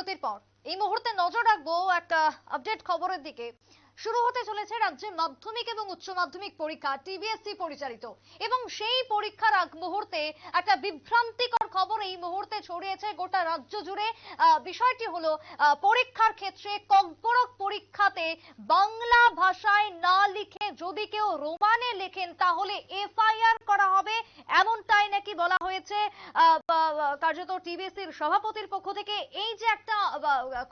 বিরতির পর। এই মুহূর্তে নজর রাখব একটা আপডেট খবরের দিকে। শুরু হতে চলেছে রাজ্যে মাধ্যমিক এবং উচ্চ মাধ্যমিক পরীক্ষা টিবিএসসি পরিচালিত। এবং সেই পরীক্ষার আগ মুহূর্তে একটা বিভ্রান্তিকর খবর এই মুহূর্তে ছড়িয়েছে গোটা রাজ্য জুড়ে। বিষয়টি হলো পরীক্ষার ক্ষেত্রে ককবরক পরীক্ষাতে বাংলা ভাষায় না লিখে যদি কেউ রোমানে লেখেন, তাহলে এফআইআর করা হবে। এমনটাই নাকি বলা হয়েছে। কার্যত টিবিএসসির সভাপতির পক্ষ থেকে। এই যে একটা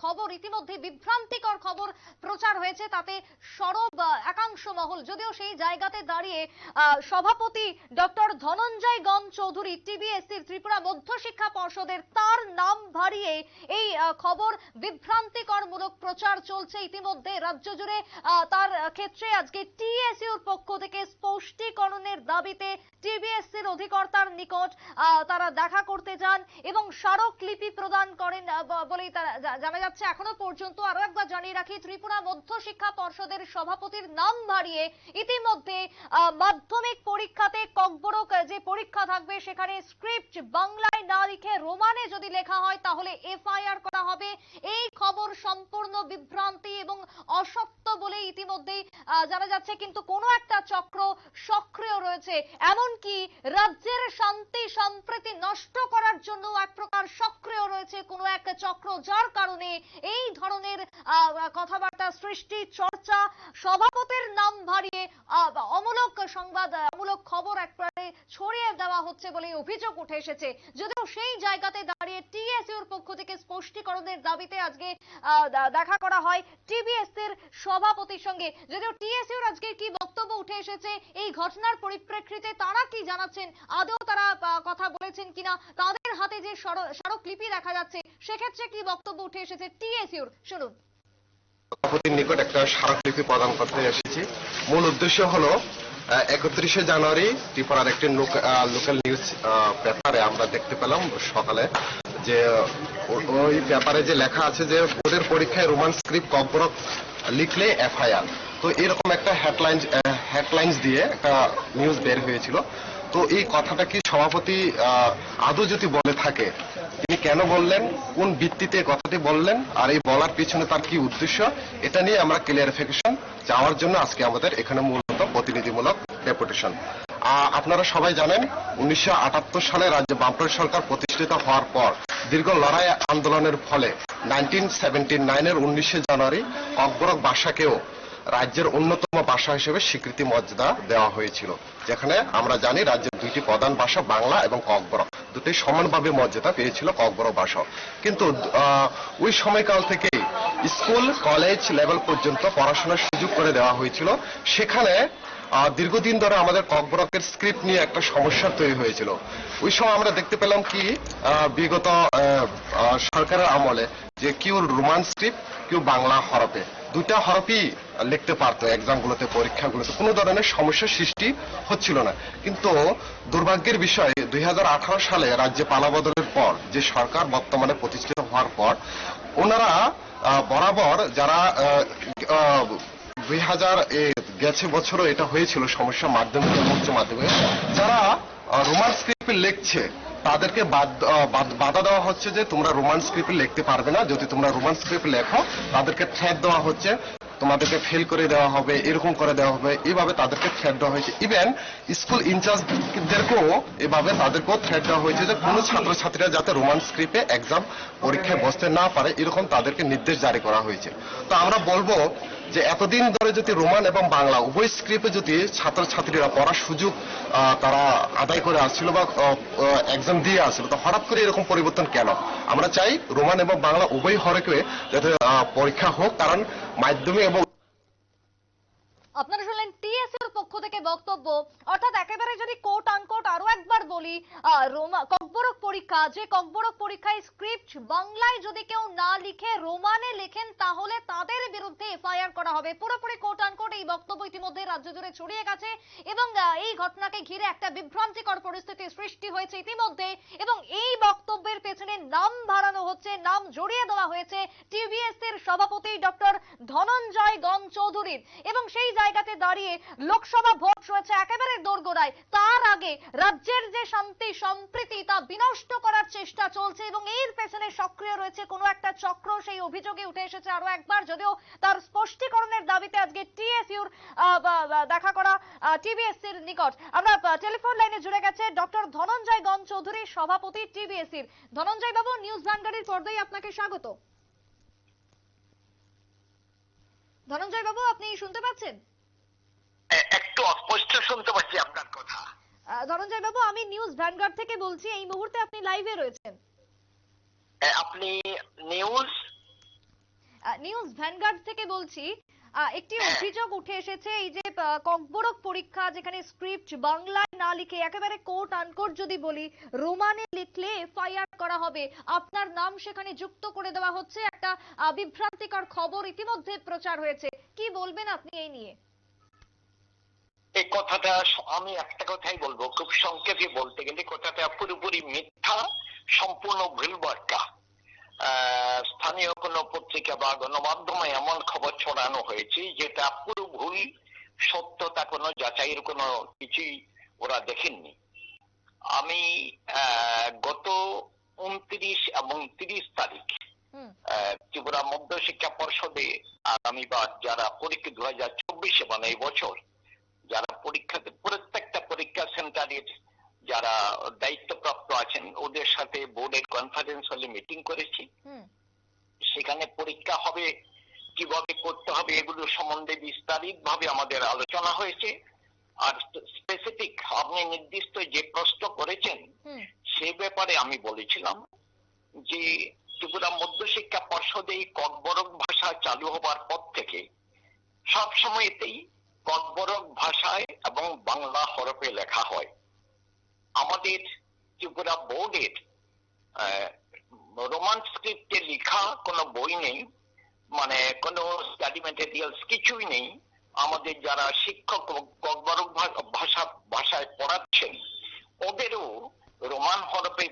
খবর, ইতিমধ্যে বিভ্রান্তিকর খবর প্রচার হয়েছে। তাতে সরব একাংশ মহল, যদিও সেই জায়গাতে দাঁড়িয়ে সভাপতি ডক্টর ধনঞ্জয় গণ চৌধুরী, টিবিএসসির ত্রিপুরা মধ্যশিক্ষা পর্ষদের তার নাম ভারিয়ে এই খবর বিভ্রান্তিকরমূলক প্রচার চলছে ইতিমধ্যে। রাজ্য জুড়ে তার ক্ষেত্রে আজকে টিএসইউর পক্ষ থেকে স্পষ্টীকরণের দাবিতে টিবিএসসির অধিকর্তার নিকট তারা দেখা করতে যান এবং স্মারকলিপি প্রদান করেন বলেই তারা জানা যাচ্ছে, এখনও পর্যন্ত আরও একবার জানিয়ে রাখি, ত্রিপুরা মধ্যশিক্ষা পর্ষদের সভাপতির নাম ভারিয়ে ইতিমধ্যে মাধ্যমিক পরীক্ষাতে ককবরক, যে পরীক্ষা থাকবে সেখানে স্ক্রিপ্ট বাংলায় না লিখে রোমানে যদি লেখা হয়, তাহলে এফআইআর করা হবে। এই খবর সম্পূর্ণ বিভ্রান্তি এবং অসত্য বলে ইতিমধ্যেই জানা যাচ্ছে, কিন্তু কোনো একটা চক্র সক্রিয় রয়েছে। এমনকি রাজ্যের শান্তি, সম্প্রীতি নষ্ট করার জন্য এক প্রকার সক্রিয় রয়েছে কোনো এক চক্র, যার কারণে এই ধরনের কথাবার্তা, সৃষ্টি, চর্চা, সভাপতির নাম ভারিয়ে অমূলক সংবাদ অমূলক খবর একবারে ছড়িয়ে দেওয়া হচ্ছে বলে অভিযোগ উঠে এসেছে। যদিও সেই জায়গাতে দাঁড়িয়ে টিএসইউর পক্ষ থেকে স্পষ্টীকরণের দাবিতে আজকে দেখা করা হয় টিবিএসসির সভাপতির সঙ্গে। যদিও টিএসইউর আজকে কি বক্তব্য উঠে এসেছে, এই ঘটনার পরিপ্রেক্ষিতে তারা কি জানাচ্ছেন, আদৌ তারা কথা বলেছেন কিনা, তাদের হাতে যে স্মারক- স্মারকলিপি দেখা যাচ্ছে, সেক্ষেত্রে কি বক্তব্য উঠে এসেছে টিএসইউর। শুনুন। সভাপতির নিকট একটা স্মারকলিপি প্রদান করতে এসেছি। মূল উদ্দেশ্য হলো একত্রিশে জানুয়ারি ত্রিপুরার একটি লোকাল নিউজ পেপারে আমরা দেখতে পেলাম সকালে যে ওই পেপারে যে লেখা আছে যে, বোর্ডের পরীক্ষায় রোমান স্ক্রিপ্ট কম্পরক লিখলে এফআইআর। তো এরকম একটা হেডলাইন হেডলাইন্স দিয়ে একটা নিউজ বের হয়েছিল। তো এই কথাটা কি সভাপতি আদৌ যদি বলে থাকে, তিনি কেন বললেন, কোন ভিত্তিতে কথাটি বললেন, আর এই বলার পিছনে তার কি উদ্দেশ্য, এটা নিয়ে আমরা ক্লিয়ারিফিকেশন চাওয়ার জন্য আজকে আমাদের এখানে মূলত প্রতিনিধিমূলক ডেপুটেশন আপনারা সবাই জানেন, উনিশশো আটাত্তর সালে রাজ্য বামফ্রন্ট সরকার প্রতিষ্ঠিত হওয়ার পর, দীর্ঘ লড়াই আন্দোলনের ফলে নাইনটিন সেভেন্টি নাইনের উনিশে জানুয়ারি ককবরক ভাষাকেও রাজ্যের অন্যতম ভাষা হিসেবে স্বীকৃতি মর্যাদা দেওয়া হয়েছিল, যেখানে আমরা জানি রাজ্যের দুইটি প্রধান ভাষা বাংলা এবং ককবরক দুটি সমানভাবে মর্যাদা পেয়েছিল ককবরক ভাষা। কিন্তু ওই সময়কাল থেকে স্কুল, কলেজ লেভেল পর্যন্ত পড়াশোনার সুযোগ করে দেওয়া হয়েছিল। সেখানে দীর্ঘদিন ধরে আমাদের ককবরকের স্ক্রিপ্ট নিয়ে একটা সমস্যা তৈরি হয়েছিল। ওই সময় আমরা দেখতে পেলাম কি বিগত সরকারের আমলে যে কেউ রোমান স্ক্রিপ্ট, কেউ বাংলা হরফে দুটা হরফই লিখতে পারতো এক্সামগুলোতে পরীক্ষাগুলোতে। কোনো ধরনের সমস্যার সৃষ্টি হচ্ছিল না। কিন্তু দুর্ভাগ্যের বিষয়, দুই সালে রাজ্যে পালাবদলের পর, যে সরকার বর্তমানে প্রতিষ্ঠিত হওয়ার পর, ওনারা বরাবর যারা দুই হাজার গেছে বছরও এটা হয়েছিল সমস্যা মাধ্যমিক উচ্চ মাধ্যমিক। যারা রোমান স্ক্রিপ্টে লিখছে তাদেরকে বাধা দেওয়া হচ্ছে যে তোমরা রোমান স্ক্রিপ্টে লিখতে পারবে না। যদি তোমরা রোমান স্ক্রিপ্ট লেখো, তাদেরকে থ্রেট দেওয়া হচ্ছে। তোমাদেরকে ফেল করে দেওয়া হবে, এরকম করে দেওয়া হবে। এইভাবে তাদেরকে থ্রেট দেওয়া হয়েছে। ইভেন স্কুল ইনচার্জদেরকেও এভাবে তাদেরকেও থ্রেট দেওয়া হয়েছে যে কোনো ছাত্রছাত্রীরা যাতে রোমান স্ক্রিপ্টে এক্সাম পরীক্ষায় বসতে না পারে, এরকম তাদেরকে নির্দেশ জারি করা হয়েছে। তো আমরা বলব যে এতদিন ধরে যদি রোমান এবং বাংলা, উভয় স্ক্রিপ্টে যদি ছাত্রছাত্রীরা পড়ার সুযোগ তারা আদায় করে আসছিল বা এক্সাম দিয়ে আসছিল, তো হঠাৎ করে এরকম পরিবর্তন কেন? আমরা চাই রোমান এবং বাংলা উভয় হরকে যাতে পরীক্ষা হোক, কারণ মাধ্যমিক এবং আপনারা শুনলেন টিএসএর পক্ষ থেকে বক্তব্য। অর্থাৎ একেবারে যদি কোট আনকোট আরও একবার বলি ককবরক পরীক্ষা, যে ককবরক পরীক্ষায় স্ক্রিপ্ট বাংলায় যদি কেউ না লিখে রোমানে লেখেন, তাহলে তাদের বিরুদ্ধে এফআইআর করা হবে। পুরোপুরি কোট আনকোট এই বক্তব্য ইতিমধ্যে রাজ্য জুড়ে ছড়িয়ে গেছে এবং এই ঘটনাকে ঘিরে একটা বিভ্রান্তিকর পরিস্থিতি সৃষ্টি হয়েছে ইতিমধ্যে এবং এই বক্তব্যের পেছনে নাম বাড়ানো হচ্ছে, নাম জড়িয়ে দেওয়া হয়েছে টিভিএস এর সভাপতি ডক্টর ধনঞ্জয় গণ চৌধুরীর এবং সেই জায়গাতে দাঁড়িয়ে লোকসভা ভোট রয়েছে একেবারে দোরগোড়ায়। তার আগে রাজ্যের যে শান্তি, সম্প্রীতি, তা বিনষ্ট করার চেষ্টা চলছে এবং এর পেছনে সক্রিয় রয়েছে কোনো একটা চক্র। সেই অভিযোগে উঠে এসেছে আরও একবার, যদিও তার স্পষ্টীকরণের দাবিতে আজকে টিএসইউর দেখা করা টিবিএসসির নিকট। আমরা টেলিফোন লাইনে জুড়ে গেছে ডক্টর ধনঞ্জয় গণ চৌধুরী, সভাপতি টিবিএসসির ধনঞ্জয় বাবু, নিউজ ভ্যানগাড়ির পর্দায় আপনাকে স্বাগত। ধনঞ্জয় বাবু, আপনি শুনতে পাচ্ছেন? একটু অস্পষ্ট শুনতে পাচ্ছি আপনার কথা। ধনঞ্জয় বাবু আমি নিউজ ভ্যানগার্ড থেকে বলছি এই মুহূর্তে আপনি লাইভে রয়েছেন। আপনি নিউজ নিউজ ভ্যানগার্ড থেকে বলছি একটি অভিযোগ উঠে এসেছে এই যে ককবরক পরীক্ষা যেখানে স্ক্রিপ্ট বাংলায় না লিখে একেবারে কোট আনকোট যদি বলি রোমানে লিখলে এফআইআর করা হবে। আপনার নাম সেখানে যুক্ত করে দেওয়া হচ্ছে একটা বিভ্রান্তিকর খবর ইতিমধ্যে প্রচার হয়েছে। কি বলবেন আপনি এই নিয়ে? এই কথাটা আমি একটা কথাই বলব খুব সংক্ষেপে বলতে গেলে কথাটা পুরোপুরি মিথ্যা সম্পূর্ণ ভুল বার্তা। স্থানীয় কোনো পত্রিকা বা গণমাধ্যমে এমন খবর ছড়ানো হয়েছে যেটা পুরো ভুল সত্যতা কোনো যাচাইয়ের কোনো কিছুই ওরা দেখেননি। আমি গত উনত্রিশ এবং তিরিশ তারিখ ত্রিপুরা মধ্য শিক্ষা পর্ষদে আগামীবার যারা পরীক্ষা দু হাজার চব্বিশে মানে এই বছর যারা পরীক্ষাতে প্রত্যেকটা পরীক্ষা সেন্টারের যারা দায়িত্বপ্রাপ্ত আছেন ওদের সাথে বোর্ডের কনফারেন্স হলে মিটিং করেছি। সেখানে পরীক্ষা হবে কীভাবে করতে হবে এগুলো সম্বন্ধে বিস্তারিত ভাবে আমাদের আলোচনা হয়েছে। আর স্পেসিফিক আপনি নির্দিষ্ট যে প্রশ্ন করেছেন সে ব্যাপারে আমি বলেছিলাম যে ত্রিপুরা মধ্যশিক্ষা পর্ষদে এই ককবরক ভাষা চালু হবার পর থেকে সব সময়তেই ককবরক ভাষায় এবং বাংলা হরফে লেখা হয়। আমাদের ত্রিপুরা বোর্ডের রোমান স্ক্রিপ্টে লেখা কোনো বই নেই মানে কোনো স্টাডি ম্যাটেরিয়ালস কিছুই নেই। আমাদের যারা শিক্ষক ককবরক ভা- ভাষা, ভাষায় পড়াচ্ছেন, ওদেরও রোমান হরফে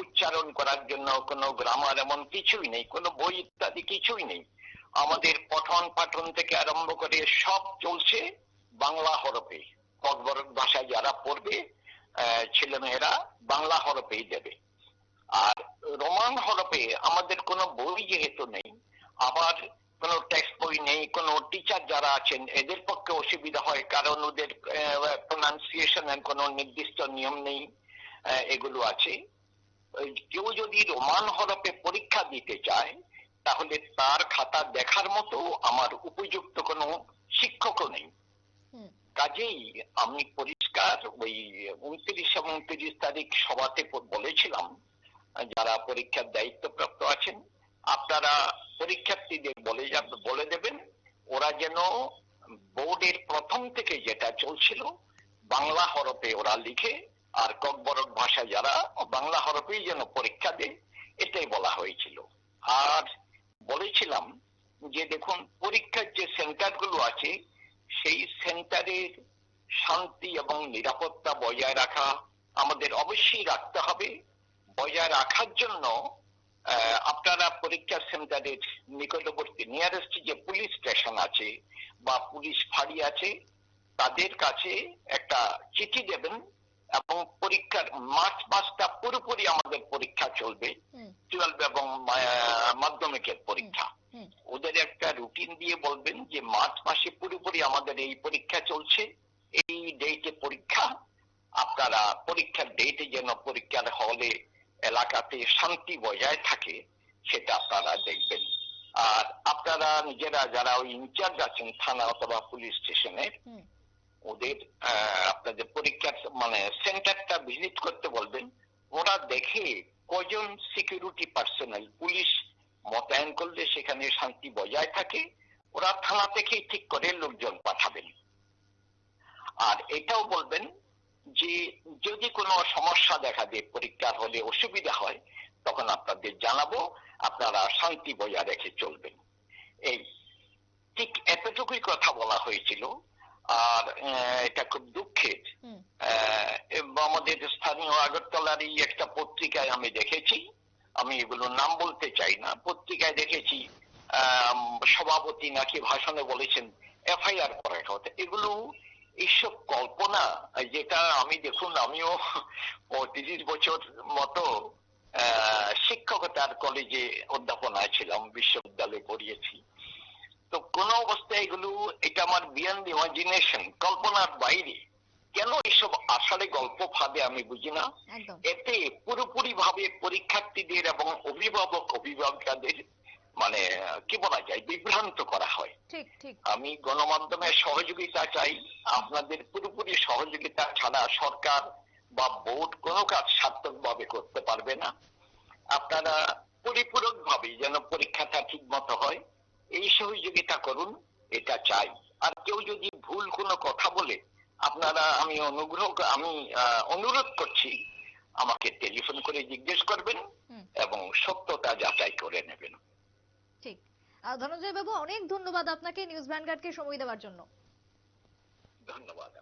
উচ্চারণ করার জন্য কোনো গ্রামার এমন কিছুই নেই, কোনো বই ইত্যাদি কিছুই নেই। আমাদের পঠন পাঠন থেকে আরম্ভ করে সব চলছে বাংলা হরফে। ককবরক ভাষায় যারা পড়বে ছেলেমেয়েরা বাংলা হরফেই দেবে। আর রোমান হরফে আমাদের কোনো বই যেহেতু নেই, আবার কোনো টেক্সট বই নেই, কোনো টিচার যারা আছেন, এদের পক্ষে অসুবিধা হয়, কারণ ওদের প্রনাউন্সিয়েশনের কোনো নির্দিষ্ট নিয়ম নেই এগুলো আছে। কেউ যদি রোমান হরফে পরীক্ষা দিতে চায় তাহলে তার খাতা দেখার মতো আমার উপযুক্ত কোনো শিক্ষকও নেই। কাজেই আমি পরিষ্কার ওই উনত্রিশ এবং তিরিশ তারিখ সভাতে বলেছিলাম যারা পরীক্ষার দায়িত্বপ্রাপ্ত আছেন আপনারা পরীক্ষার্থীদের বলে বলে দেবেন ওরা যেন বোর্ডের প্রথম থেকে যেটা চলছিল বাংলা হরফে ওরা লিখে আর ককবরক ভাষা যারা বাংলা হরফেই যেন পরীক্ষা দেয় এটাই বলা হয়েছিল। আর বলেছিলাম যে দেখুন, পরীক্ষার যে সেন্টারগুলো আছে, সেই সেন্টারের শান্তি এবং নিরাপত্তা বজায় রাখা আমাদের অবশ্যই রাখতে হবে। বজায় রাখার জন্য আপনারা পরীক্ষা সেন্টারের নিকটবর্তী নিয়ারেস্ট যে পুলিশ স্টেশন আছে বা পুলিশ ফাঁড়ি আছে, তাদের কাছে একটা চিঠি দেবেন। এবং পরীক্ষার মার্চ মাসটা পুরোপুরি আমাদের পরীক্ষা চলবে। টুয়েলভ এবং মাধ্যমিকের পরীক্ষা। ওদের একটা রুটিন দিয়ে বলবেন যে মার্চ মাসে পুরোপুরি আমাদের এই পরীক্ষা চলছে। এই ডেটে পরীক্ষা আপনারা পরীক্ষার ডেটে যেন পরীক্ষার হলে এলাকাতে শান্তি বজায় থাকে সেটা আপনারা দেখবেন। আর আপনারা নিজেরা যারা ওই ইনচার্জ আছেন থানা অথবা পুলিশ স্টেশনের ওদের আপনাদের পরীক্ষার মানে সেন্টারটা ভিজিট করতে বলবেন। ওরা দেখে কজন সিকিউরিটি পার্সোনাল পুলিশ মোতায়েন করলে সেখানে শান্তি বজায় থাকে। ওরা থানা থেকেই ঠিক করে লোকজন পাঠাবেন। আর এটাও বলবেন যে, যদি কোনো সমস্যা দেখা দেয়, পরীক্ষার হলে অসুবিধা হয়, তখন আপনাদের জানাব, আপনারা শান্তি বজায় রেখে চলবেন। এই, ঠিক এতটুকুই কথা বলা হয়েছিল। আর এটা খুব দুঃখের। আমাদের স্থানীয় আগরতলারই একটা পত্রিকায় আমি দেখেছি। আমি এগুলোর নাম বলতে চাই না। পত্রিকায় দেখেছি সভাপতি নাকি ভাষণে বলেছেন এফআইআর করার কথা। এগুলো এইসব কল্পনা যেটা আমি দেখুন আমিও তিরিশ বছর মতো আহ, শিক্ষকতার কলেজে অধ্যাপনায় ছিলাম বিশ্ববিদ্যালয়ে পড়িয়েছি। তো কোন অবস্থায় এগুলো এটা আমার বিয়ন্ড ইমাজিনেশন কল্পনার বাইরে। কেন এইসব আসলে গল্প ফাঁদে আমি বুঝি না? এতে পুরোপুরি ভাবে পরীক্ষার্থীদের এবং অভিভাবক অভিভাবিকাদের মানে কি বলা যায় বিভ্রান্ত করা হয়। আমি গণমাধ্যমের সহযোগিতা চাই আপনাদের পুরোপুরি সহযোগিতা ছাড়া সরকার বা বোর্ড কোনো কাজ সার্থক ভাবে করতে পারবে না। আপনারা পরিপূরক ভাবে যেন পরীক্ষাটা ঠিক মতো হয়। এই সহযোগিতা করুন এটা চাই। আর কেউ যদি ভুল কোনো কথা বলে আপনারা আমি অনুগ্রহ আমি অনুরোধ করছি আমাকে টেলিফোন করে জিজ্ঞেস করবেন এবং সত্যতা যাচাই করে নেবেন। ঠিক। ধনঞ্জয় বাবু অনেক ধন্যবাদ আপনাকে নিউজ ভ্যানগার্ডকে সময় দেওয়ার জন্য। ধন্যবাদ।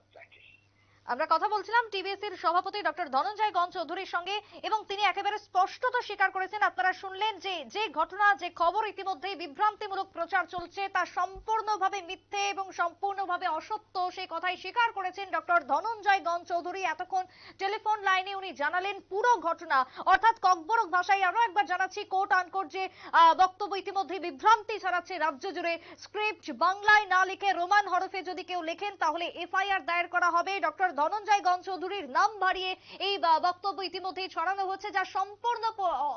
আমরা কথা বলছিলাম টিবিএসসির সভাপতি ডক্টর ধনঞ্জয় গণ চৌধুরীর সঙ্গে এবং তিনি একেবারে স্পষ্টত স্বীকার করেছেন। আপনারা শুনলেন যে যে ঘটনা, যে খবর ইতিমধ্যেই বিভ্রান্তিমূলক প্রচার চলছে, তা সম্পূর্ণভাবে মিথ্যে এবং সম্পূর্ণভাবে অসত্য, সেই কথাই স্বীকার করেছেন ডক্টর ধনঞ্জয় গণ চৌধুরী এতক্ষণ টেলিফোন লাইনে উনি জানালেন পুরো ঘটনা। অর্থাৎ ককবরক ভাষায় আরও একবার জানাচ্ছি কোট আনকোট যে বক্তব্য ইতিমধ্যে বিভ্রান্তি ছড়াচ্ছে রাজ্য জুড়ে। স্ক্রিপ্ট বাংলায় না লিখে রোমান হরফে যদি কেউ লেখেন, তাহলে এফআইআর দায়ের করা হবে। ডক্টর ধনঞ্জয় গণ চৌধুরীর নাম বাড়িয়ে এই বক্তব্য ইতিমধ্যেই ছড়ানো হচ্ছে, যা সম্পূর্ণ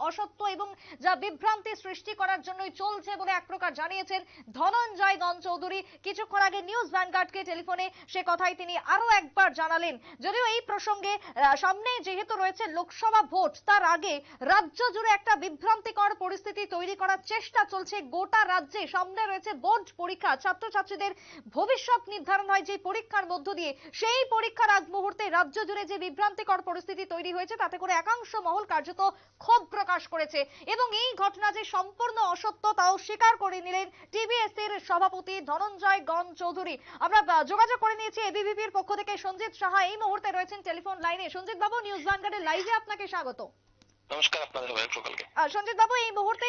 অসত্য এবং যা বিভ্রান্তি সৃষ্টি করার জন্যই চলছে বলে এক প্রকার জানিয়েছেন ধনঞ্জয় গণ চৌধুরী কিছুক্ষণ আগে নিউজ ভ্যানগার্ডকে টেলিফোনে সে কথাই তিনি আরও একবার জানালেন। যদিও এই প্রসঙ্গে সামনে যেহেতু রয়েছে লোকসভা ভোট, তার আগে রাজ্য জুড়ে একটা বিভ্রান্তিকর পরিস্থিতি তৈরি করার চেষ্টা চলছে। গোটা রাজ্যে সামনে রয়েছে বোর্ড পরীক্ষা। ছাত্রছাত্রীদের ভবিষ্যৎ নির্ধারণ হয় যে পরীক্ষার মধ্য দিয়ে। সেই পরীক্ষার আগ মুহূর্তে রাজ্য জুড়ে যে বিভ্রান্তিকর পরিস্থিতি তৈরি হয়েছে, তাতে করে একাংশ মহল কার্যত ক্ষোভ প্রকাশ করেছে। এবং এই ঘটনা যে সম্পূর্ণ অসত্য, তাও স্বীকার করে নিলেন টিবিএসসির সভাপতি ধনঞ্জয় গণ চৌধুরী আমরা যোগাযোগ করে নিয়েছি এবিভিপির পক্ষ থেকে। সঞ্জিত সাহা এই মুহূর্তে রয়েছেন টেলিফোন লাইনে। সঞ্জিত বাবু, নিউজ ভ্যানগার্ডের লাইভে আপনাকে স্বাগত। নমস্কার আপনাদের সবাই সকালকে। সঞ্জিত বাবু এই মুহূর্তে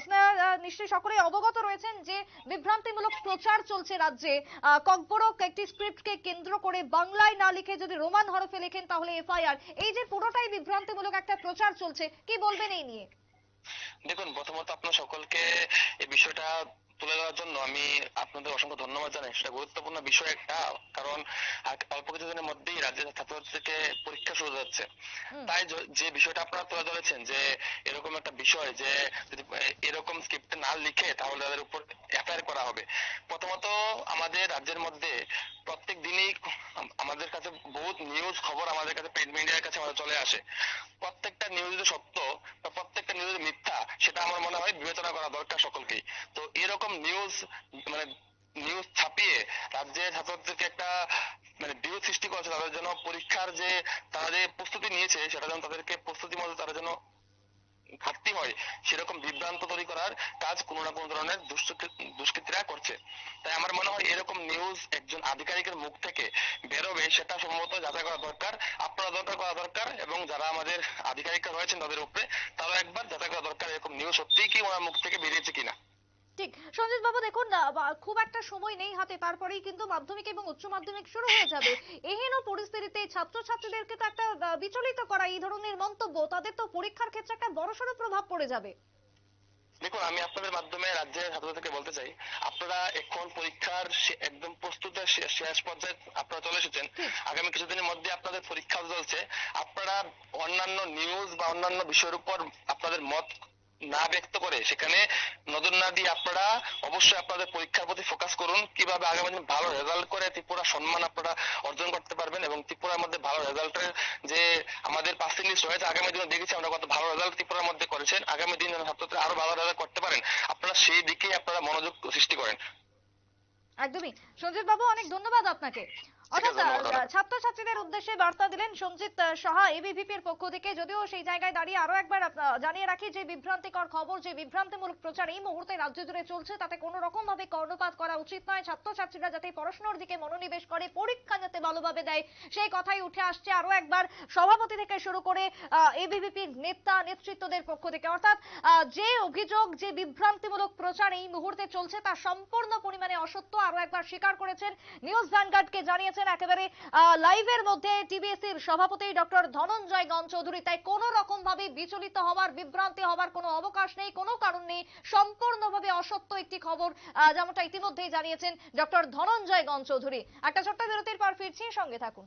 আপনার নিশ্চয়ই সকলে অবগত রয়েছেন যে বিভ্রান্তিমূলক প্রচার চলছে রাজ্যে। ককবরক একটি স্ক্রিপ্টকে কেন্দ্র করে বাংলায় না লিখে যদি রোমান হরফে লেখেন তাহলে এফআইআর। এই যে পুরোটাই বিভ্রান্তিমূলক একটা প্রচার চলছে কি বলবেন এই নিয়ে? দেখুন প্রথমত আপনার সকলকে এই বিষয়টা তুলে দেওয়ার জন্য আমি আপনাদের অসংখ্য ধন্যবাদ জানাই। সেটা গুরুত্বপূর্ণ বিষয় একটা কারণ অল্প কিছুদিনের মধ্যেই রাজ্যের ছাত্রছাত্রীকে পরীক্ষা শুরু হচ্ছে তাই যে বিষয়টা আপনারা তুলে ধরেছেন যে এরকম একটা বিষয় যে যদি এরকম স্ক্রিপ্ট না লিখে তাহলে তাদের উপর এফআইআর করা হবে। প্রথমত আমাদের রাজ্যের মধ্যে প্রত্যেক দিনই আমাদের কাছে বহুত নিউজ খবর আমাদের কাছে প্রিন্ট মিডিয়ার কাছে আমাদের চলে আসে। প্রত্যেকটা নিউজ সত্য বা প্রত্যেকটা নিউজ মিথ্যা, সেটা আমার মনে হয় বিবেচনা করা দরকার সকলকেই। তো এরকম নিউজ মানে নিউজ ছাপিয়ে রাজ্যের ছাত্রছাত্রীকে একটা মানে বিরোধ সৃষ্টি করেছে তাদের জন্য, পরীক্ষার যে তারা যে প্রস্তুতি নিয়েছে, সেটা যেন তাদেরকে প্রস্তুতি মতো তারা যেন ঘাটতি হয়, সেরকম বিভ্রান্ত তৈরি করার কাজ কোনো না কোনো ধরনের দুষ্কৃতি- দুষ্কৃতীরা করছে। আমার মনে হয় এরকম নিউজ একজন আধিকারিকের মুখ থেকে বেরোবে সেটা সম্ভবত যাচাই করা দরকার আপনারা দরকার করা দরকার এবং যারা আমাদের আধিকারিকরা রয়েছেন তাদের উপরে তারা একবার যাচাই করা দরকার এরকম নিউজ সত্যিই কি ওনার মুখ থেকে বেরিয়েছে কিনা। ঠিক। সঞ্জিত বাবু দেখুন খুব একটা সময় নেই হাতে তারপরেই কিন্তু মাধ্যমিক এবং উচ্চ মাধ্যমিক শুরু হয়ে যাবে। এহেন পরিস্থিতিতে ছাত্রছাত্রীদেরকে তো একটা বিচলিত করা এই ধরনের মন্তব্য তাদের তো পরীক্ষার ক্ষেত্রে একটা বড়সড় প্রভাব পড়ে যাবে। দেখুন আমি আপনাদের মাধ্যমে রাজ্যের ছাত্রদেরকে বলতে চাই আপনারা এখন পরীক্ষার একদম প্রস্তুতের শেষ পর্যায়ে আপনারা চলে এসেছেন। আগামী কিছুদিনের মধ্যে আপনাদের পরীক্ষা চলছে। আপনারা অন্যান্য নিউজ বা অন্যান্য বিষয়ের উপর আপনাদের মত না ব্যক্ত করে, সেখানে নজর না দিয়ে আপনারা অবশ্যই আপনাদের পরীক্ষার প্রতি ফোকাস করুন, কীভাবে আগামী দিন ভালো রেজাল্ট করে ত্রিপুরা সম্মান আপনারা অর্জন করতে পারবেন এবং ত্রিপুরার মধ্যে ভালো রেজাল্টের যে আমাদের পার্সেন্ট লিস্ট হয়েছে আগামী দিনে দেখেছি আমরা কত ভালো রেজাল্ট ত্রিপুরার মধ্যে করেছেন, আগামী দিন যেন আরও ভালো রেজাল্ট করতে পারেন, আপনারা সেই দিকেই আপনারা মনোযোগ সৃষ্টি করেন। একদমই। সঞ্জিত বাবু, অনেক ধন্যবাদ আপনাকে। অর্থাৎ ছাত্রছাত্রীদের উদ্দেশ্যে বার্তা দিলেন সঞ্জিত সাহা এবিভিপির পক্ষ থেকে। যদিও সেই জায়গায় দাঁড়িয়ে আরও একবার জানিয়ে রাখি যে বিভ্রান্তিকর খবর যে বিভ্রান্তিমূলক প্রচার এই মুহূর্তে রাজ্য জুড়ে চলছে তাতে কোনো রকম ভাবে কর্ণপাত করা উচিত নয়। ছাত্রছাত্রীরা যাতে পড়াশোনার দিকে মনোনিবেশ করে পরীক্ষা যাতে ভালোভাবে দেয় সেই কথাই উঠে আসছে আরও একবার সভাপতি থেকে শুরু করে এবিভিপির নেতা নেতৃত্বদের পক্ষ থেকে। অর্থাৎ যে অভিযোগ যে বিভ্রান্তিমূলক প্রচার এই মুহূর্তে চলছে তা সম্পূর্ণ পরিমাণে অসত্য। আরও একবার স্বীকার করেছেন নিউজ ভ্যানগার্ডকে জানিয়েছেন রয়েছেন একেবারে লাইভের মধ্যে টিবিএসির সভাপতি ডক্টর ধনঞ্জয় গণ চৌধুরী তাই কোন রকম ভাবে বিচলিত হওয়ার, বিভ্রান্তি হওয়ার কোনো অবকাশ নেই, কোনো কারণ নেই। সম্পূর্ণভাবে অসত্য একটি খবর যেমনটা ইতিমধ্যেই জানিয়েছেন ডক্টর ধনঞ্জয় গণ চৌধুরী একটা ছোট্ট বিরতির পর ফিরছি, সঙ্গে থাকুন।